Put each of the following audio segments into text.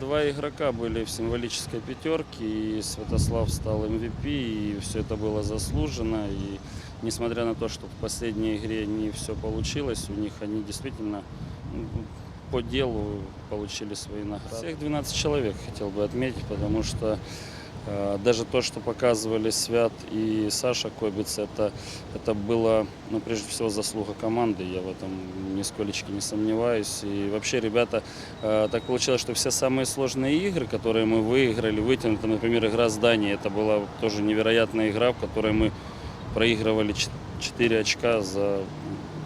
Два игрока были в символической пятерке, и Святослав стал MVP, и все это было заслуженно. И несмотря на то, что в последней игре не все получилось, у них они действительно м, по делу получили свои награды. Всех 12 человек хотел бы отметить, потому что даже то, что показывали Свят и Саша Кобец, это, это было, ну, прежде всего, заслуга команды, я в этом нисколечки не сомневаюсь. И вообще, ребята, э, так получилось, что все самые сложные игры, которые мы выиграли, вытянуты, например, игра с Данией, это была тоже невероятная игра, в которой мы проигрывали 4 очка за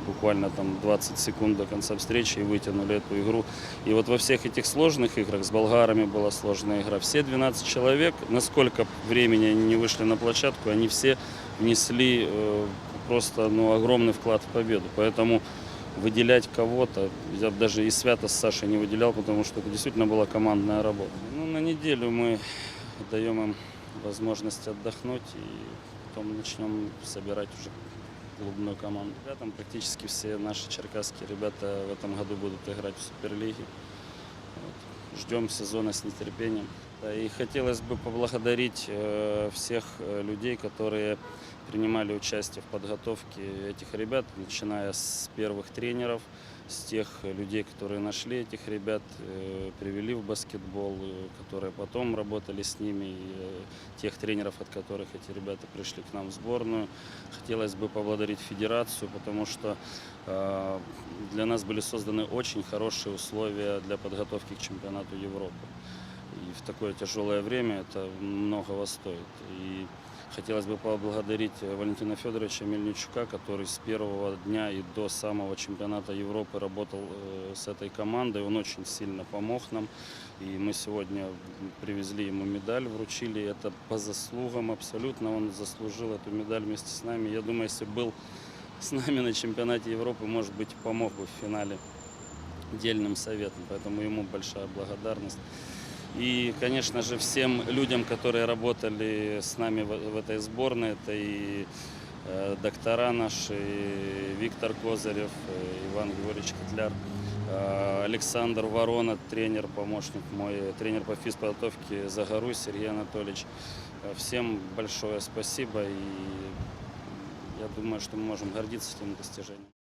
буквально там 20 секунд до конца встречи и вытянули эту игру. И вот во всех этих сложных играх, с болгарами была сложная игра, все 12 человек, насколько времени они не вышли на площадку, они все внесли э, просто ну, огромный вклад в победу. Поэтому выделять кого-то, я даже и Свято с Сашей не выделял, потому что это действительно была командная работа. Ну, на неделю мы даем им возможность отдохнуть и потом начнем собирать уже клубную команду. Ребятам практически все наши черкасские ребята в этом году будут играть в Суперлиге. Вот. Ждем сезона с нетерпением. И хотелось бы поблагодарить э, всех э, людей, которые принимали участие в подготовке этих ребят, начиная с первых тренеров, с тех людей, которые нашли этих ребят, э, привели в баскетбол, которые потом работали с ними, и тех тренеров, от которых эти ребята пришли к нам в сборную. Хотелось бы поблагодарить федерацию, потому что для нас были созданы очень хорошие условия для подготовки к чемпионату Европы. И в такое тяжелое время это многого стоит. И хотелось бы поблагодарить Валентина Федоровича Мельничука, который с первого дня и до самого чемпионата Европы работал э, с этой командой. Он очень сильно помог нам. И мы сегодня привезли ему медаль, вручили это по заслугам абсолютно. Он заслужил эту медаль вместе с нами. Я думаю, если был с нами на чемпионате Европы, может быть, помог бы в финале дельным советом. Поэтому ему большая благодарность. И, конечно же, всем людям, которые работали с нами в, этой сборной, это и э, доктора наши, и Виктор Козырев, и Иван Григорьевич Котляр, э, Александр Ворона, тренер, помощник мой, тренер по физподготовке Загоруй Сергей Анатольевич. Э, Всем большое спасибо, и я думаю, что мы можем гордиться этим достижением.